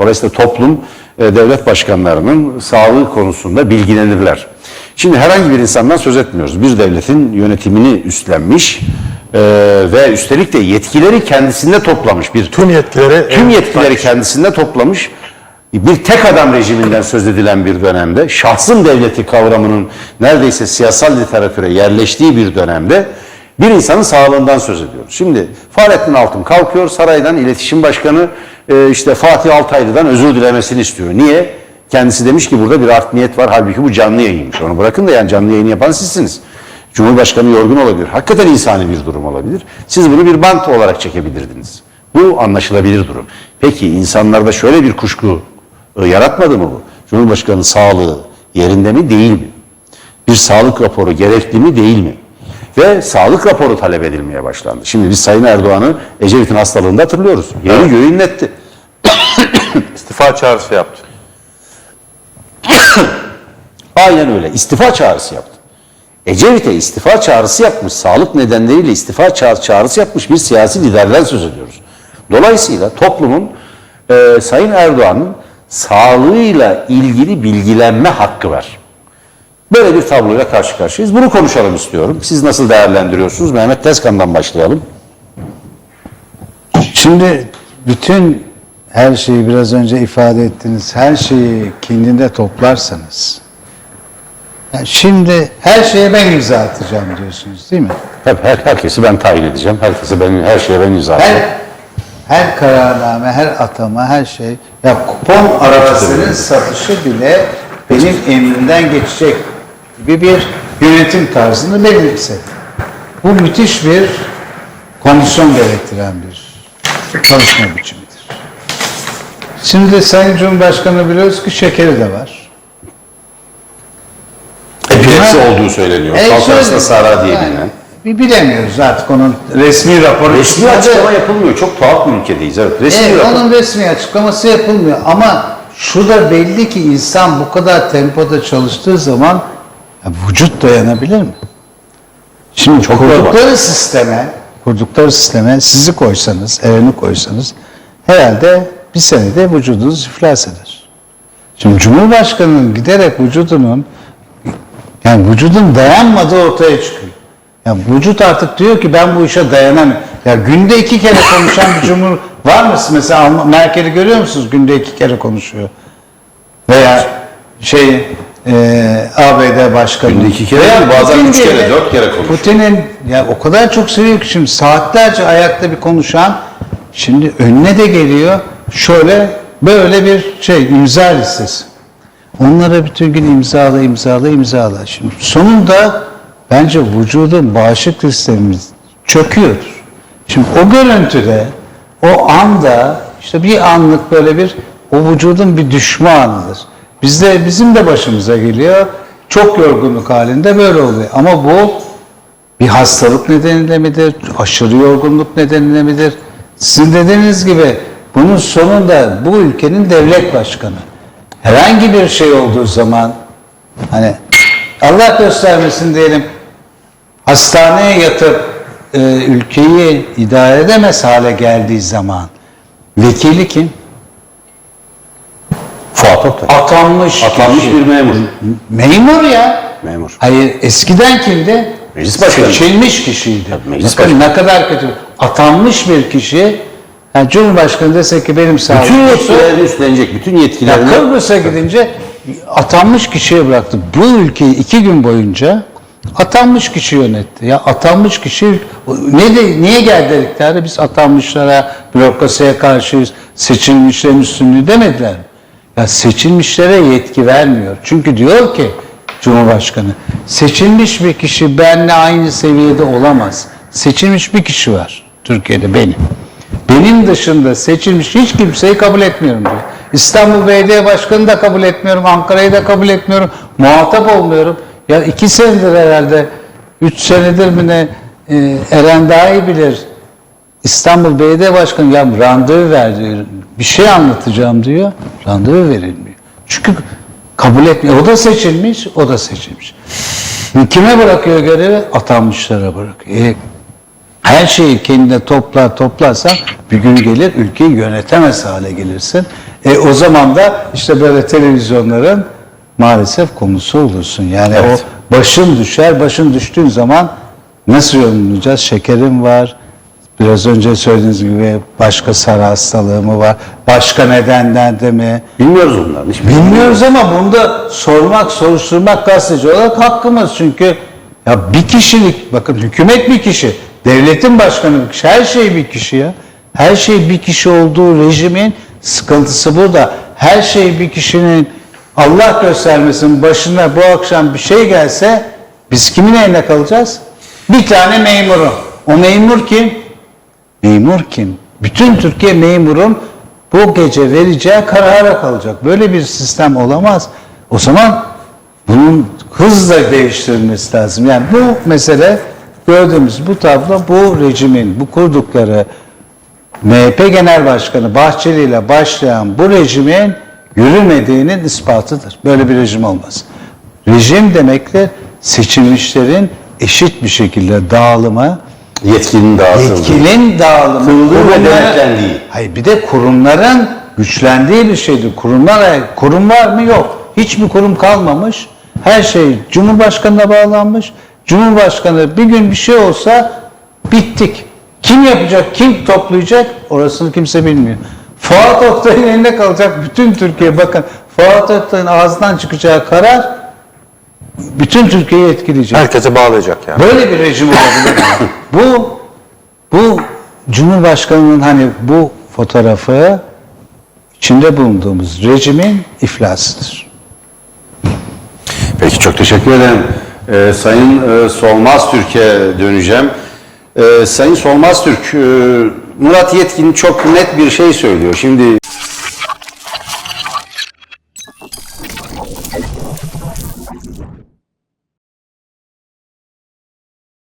Dolayısıyla toplum e, devlet başkanlarının sağlığı konusunda bilgilenirler. Şimdi herhangi bir insandan söz etmiyoruz. Bir devletin yönetimini üstlenmiş e, ve üstelik de yetkileri kendisinde toplamış bir Tüm yetkileri tüm yetkileri kendisinde toplamış bir tek adam rejiminden söz edilen bir dönemde şahsın devleti kavramının neredeyse siyasal literatüre yerleştiği bir dönemde bir insanın sağlığından söz ediyoruz. Şimdi Fahrettin Altun kalkıyor saraydan iletişim başkanı e, işte Fatih Altaylı'dan özür dilemesini istiyor. Niye? Kendisi demiş ki burada bir art niyet var. Halbuki bu canlı yayınmış. Onu bırakın da yani canlı yayını yapan sizsiniz. Cumhurbaşkanı yorgun olabilir. Hakikaten insani bir durum olabilir. Siz bunu bir bant olarak çekebilirdiniz. Bu anlaşılabilir durum. Peki insanlarda şöyle bir kuşku e, yaratmadı mı bu? Cumhurbaşkanının sağlığı yerinde mi değil mi? Bir sağlık raporu gerekli mi değil mi? Ve sağlık raporu talep edilmeye başlandı. Şimdi biz Sayın Erdoğan'ı Ecevit'in hastalığında hatırlıyoruz. Yeri göğü inletti. istifa çağrısı yaptı. Aynen öyle. İstifa çağrısı yaptı. Ecevit'e istifa çağrısı yapmış, sağlık nedenleriyle istifa ça- çağrısı yapmış bir siyasi liderden söz ediyoruz. Dolayısıyla toplumun e, Sayın Erdoğan'ın sağlığıyla ilgili bilgilenme hakkı var. Böyle bir tabloyla karşı karşıyayız. Bunu konuşalım istiyorum. Siz nasıl değerlendiriyorsunuz? Mehmet Tezkan'dan başlayalım. Şimdi bütün her şeyi biraz önce ifade ettiniz. Her şeyi kendinde toplarsanız yani şimdi her şeye ben imza atacağım diyorsunuz değil mi? Hep her, herkesi ben tayin edeceğim. Herkese ben, her şeye ben imza atacağım. Her her kararname, her atama, her şey ya kupon arabasının satışı bile benim emrimden geçecek gibi bir yönetim tarzını belirse. Bu müthiş bir kondisyon gerektiren bir çalışma biçimidir. Şimdi Sayın Cumhurbaşkanı biliyoruz ki şekeri de var. Epilepsi olduğu söyleniyor. E, Halk arasında Sara diye yani bilinen. Bir bilemiyoruz artık onun resmi raporu. Resmi çıkmadı. açıklama yapılmıyor. Çok tuhaf bir ülkedeyiz. Evet. Resmi Evet, rapor. onun resmi açıklaması yapılmıyor ama şu da belli ki insan bu kadar tempoda çalıştığı zaman ya vücut dayanabilir mi? Şimdi Çok kurdukları sisteme, kurdukları sisteme sizi koysanız, evreni koysanız herhalde bir senede vücudunuz iflas eder. Şimdi Cumhurbaşkanı'nın giderek vücudunun yani vücudun dayanmadığı ortaya çıkıyor. Yani vücut artık diyor ki ben bu işe dayanamıyorum. Ya günde iki kere konuşan bir cumhur var mı? Mesela Merkel'i görüyor musunuz? Günde iki kere konuşuyor. Veya şey e, ABD başkanı. Günde iki kere değil, bazen Putin üç kere, bile- dört kere konuşuyor. Putin'in ya o kadar çok seviyor ki şimdi saatlerce ayakta bir konuşan şimdi önüne de geliyor şöyle böyle bir şey imza listesi. Onlara bütün gün imzala imzala imzala. Şimdi sonunda bence vücudun bağışıklık sistemimiz çöküyordur. Şimdi o görüntüde o anda işte bir anlık böyle bir o vücudun bir düşme anıdır. Bizde bizim de başımıza geliyor. Çok yorgunluk halinde böyle oluyor. Ama bu bir hastalık nedeniyle midir? Aşırı yorgunluk nedeniyle midir? Sizin dediğiniz gibi bunun sonunda bu ülkenin devlet başkanı herhangi bir şey olduğu zaman hani Allah göstermesin diyelim hastaneye yatıp e, ülkeyi idare edemez hale geldiği zaman vekili kim? Fuat Oktay. Atanmış. Atanmış kişi. bir memur. Memur ya. Memur. Hayır eskiden kimdi? Meclis başkanı. Seçilmiş kişiydi. Tabii, meclis Bakın başkanı. ne kadar kötü. Atanmış bir kişi yani Cumhurbaşkanı dese ki benim Bütün sağlığım yetkilerini üstlenecek. Bütün ya yetkilerini. Kıbrıs'a gidince atanmış kişiye bıraktı. Bu ülkeyi iki gün boyunca atanmış kişi yönetti. Ya atanmış kişi ne de, niye geldiler iktidara? Biz atanmışlara, bürokrasiye karşıyız, seçilmişlerin üstünlüğü demediler. mi? Ya seçilmişlere yetki vermiyor. Çünkü diyor ki Cumhurbaşkanı, seçilmiş bir kişi benimle aynı seviyede olamaz. Seçilmiş bir kişi var Türkiye'de benim. Benim dışında seçilmiş hiç kimseyi kabul etmiyorum diyor. İstanbul Belediye Başkanı da kabul etmiyorum, Ankara'yı da kabul etmiyorum, muhatap olmuyorum. Ya iki senedir herhalde, üç senedir mi ne, e, Eren daha iyi bilir. İstanbul Belediye Başkanı ya randevu ver. Bir şey anlatacağım diyor. Randevu verilmiyor. Çünkü kabul etmiyor. O da seçilmiş, o da seçilmiş. Kime bırakıyor görevi? Atanmışlara bırakıyor. E, her şeyi kendine toplar toplarsan bir gün gelir ülkeyi yönetemez hale gelirsin. E o zaman da işte böyle televizyonların maalesef konusu olursun. Yani Evet. o başın düşer, başın düştüğün zaman nasıl yorumlayacağız? Şekerim var, biraz önce söylediğiniz gibi başka sarı hastalığı mı var, başka nedenler de mi? Bilmiyoruz bunları. Hiç Bilmiyoruz ama bunda sormak, soruşturmak gazeteci olarak hakkımız. Çünkü ya bir kişilik, bakın hükümet bir kişi, devletin başkanı bir kişi, her şey bir kişi ya. Her şey bir kişi olduğu rejimin sıkıntısı burada. Her şey bir kişinin Allah göstermesin başına bu akşam bir şey gelse biz kimin eline kalacağız? Bir tane memuru. O memur kim? Memur kim? Bütün Türkiye memurun bu gece vereceği karara kalacak. Böyle bir sistem olamaz. O zaman bunun hızla değiştirilmesi lazım. Yani bu mesele gördüğümüz bu tablo bu rejimin, bu kurdukları MHP Genel Başkanı Bahçeli ile başlayan bu rejimin yürümediğinin ispatıdır. Böyle bir rejim olmaz. Rejim demektir seçilmişlerin eşit bir şekilde dağılımı, yetkinin dağıtıldığı. yetkinin dağılımı, ve denetlendiği. Hayır bir de kurumların güçlendiği bir şeydir. Kurumlar kurum var mı? Yok. Hiçbir kurum kalmamış. Her şey Cumhurbaşkanı'na bağlanmış. Cumhurbaşkanı bir gün bir şey olsa bittik. Kim yapacak, kim toplayacak orasını kimse bilmiyor. Fuat Oktay'ın elinde kalacak bütün Türkiye. Bakın Fuat Oktay'ın ağzından çıkacağı karar bütün Türkiye'yi etkileyecek. Herkese bağlayacak yani. Böyle bir rejim olabilir mi? bu bu Cumhurbaşkanı'nın hani bu fotoğrafı içinde bulunduğumuz rejimin iflasıdır. Peki çok teşekkür ederim. Ee, Sayın e, Solmaz Türk'e döneceğim. Ee, Sayın Solmaz Türk, e, Murat Yetkin çok net bir şey söylüyor. Şimdi